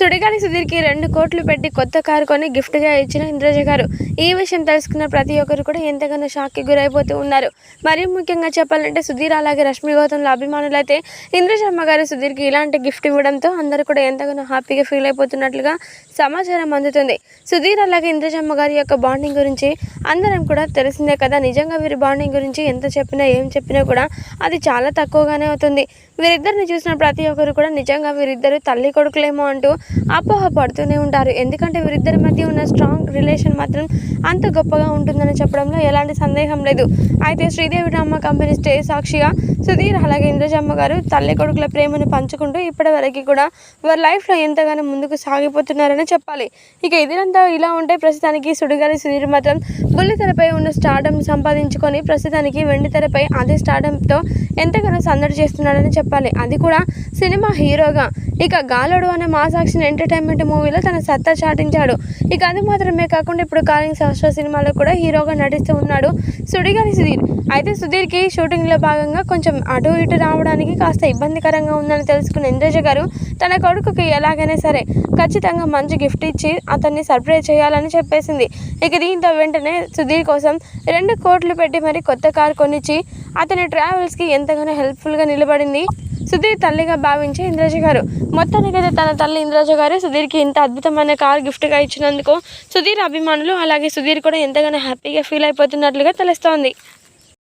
సుడిగాలి సుధీర్కి రెండు కోట్లు పెట్టి కొత్త కారు కొని గిఫ్ట్గా ఇచ్చిన ఇంద్రజ గారు. ఈ విషయం తెలుసుకున్న ప్రతి ఒక్కరు కూడా ఎంతగానో షాక్కి గురైపోతూ ఉన్నారు. మరియు ముఖ్యంగా చెప్పాలంటే సుధీర్ అలాగే రష్మి గౌతమ్ల అభిమానులైతే ఇంద్రశర్మ గారు సుధీర్కి ఇలాంటి గిఫ్ట్ ఇవ్వడంతో అందరూ కూడా ఎంతగానో హ్యాపీగా ఫీల్ అయిపోతున్నట్లుగా సమాచారం అందుతుంది. సుధీర్ అలాగే ఇంద్రశర్మ గారి యొక్క బాండింగ్ గురించి అందరం కూడా తెలిసిందే కదా. నిజంగా వీరి బాండింగ్ గురించి ఎంత చెప్పినా ఏం చెప్పినా కూడా అది చాలా తక్కువగానే అవుతుంది. వీరిద్దరిని చూసిన ప్రతి ఒక్కరు కూడా నిజంగా వీరిద్దరు తల్లి కొడుకులేమో అంటూ అపోహ పడుతూనే ఉంటారు. ఎందుకంటే వీరిద్దరి మధ్య ఉన్న స్ట్రాంగ్ రిలేషన్ మాత్రం అంత గొప్పగా ఉంటుందని చెప్పడంలో ఎలాంటి సందేహం లేదు. అయితే శ్రీదేవి డ్రామా కంపెనీ స్టే సాక్షిగా సుధీర్ అలాగే ఇంద్రజమ్మ గారు తల్లి కొడుకుల ప్రేమను పంచుకుంటూ ఇప్పటి వరకు కూడా వారి లైఫ్లో ఎంతగానో ముందుకు సాగిపోతున్నారని చెప్పాలి. ఇక ఇదంతా ఇలా ఉంటే ప్రస్తుతానికి సుడిగాలి సుధీర్ మాత్రం బుల్లితెరపై ఉన్న స్టార్డం సంపాదించుకొని ప్రస్తుతానికి వెండి తెరపై అదే స్టార్డంతో ఎంతగానో సందడి చేస్తున్నాడని చెప్పాలి. అది కూడా సినిమా హీరోగా. ఇక గాలోడు అనే చేసిన ఎంటర్టైన్మెంట్ మూవీలో తన సత్తా చాటించాడు. ఇక అది మాత్రమే కాకుండా ఇప్పుడు కాలింగ్ శాస్త్ర సినిమాలో కూడా హీరోగా నటిస్తూ ఉన్నాడు సుడిగాలి సుధీర్. అయితే సుధీర్కి షూటింగ్లో భాగంగా కొంచెం అటు ఇటు రావడానికి కాస్త ఇబ్బందికరంగా ఉందని తెలుసుకున్న ఇంద్రజ గారు తన కొడుకుకి ఎలాగైనా సరే ఖచ్చితంగా మంచి గిఫ్ట్ ఇచ్చి అతన్ని సర్ప్రైజ్ చేయాలని చెప్పేసింది. ఇక దీంతో వెంటనే సుధీర్ కోసం రెండు కోట్లు పెట్టి మరి కొత్త కారు కొనిచ్చి అతని ట్రావెల్స్కి ఎంతగానో హెల్ప్ఫుల్గా నిలబడింది. సుధీర్ తల్లిగా భావించే ఇంద్రజ గారు. మొత్తానికైతే తన తల్లి ఇంద్రజ గారు సుధీర్కి ఇంత అద్భుతమైన కార్ గిఫ్ట్గా ఇచ్చినందుకు సుధీర్ అభిమానులు అలాగే సుధీర్ కూడా ఎంతగానో హ్యాపీగా ఫీల్ అయిపోతున్నట్లుగా తెలుస్తోంది.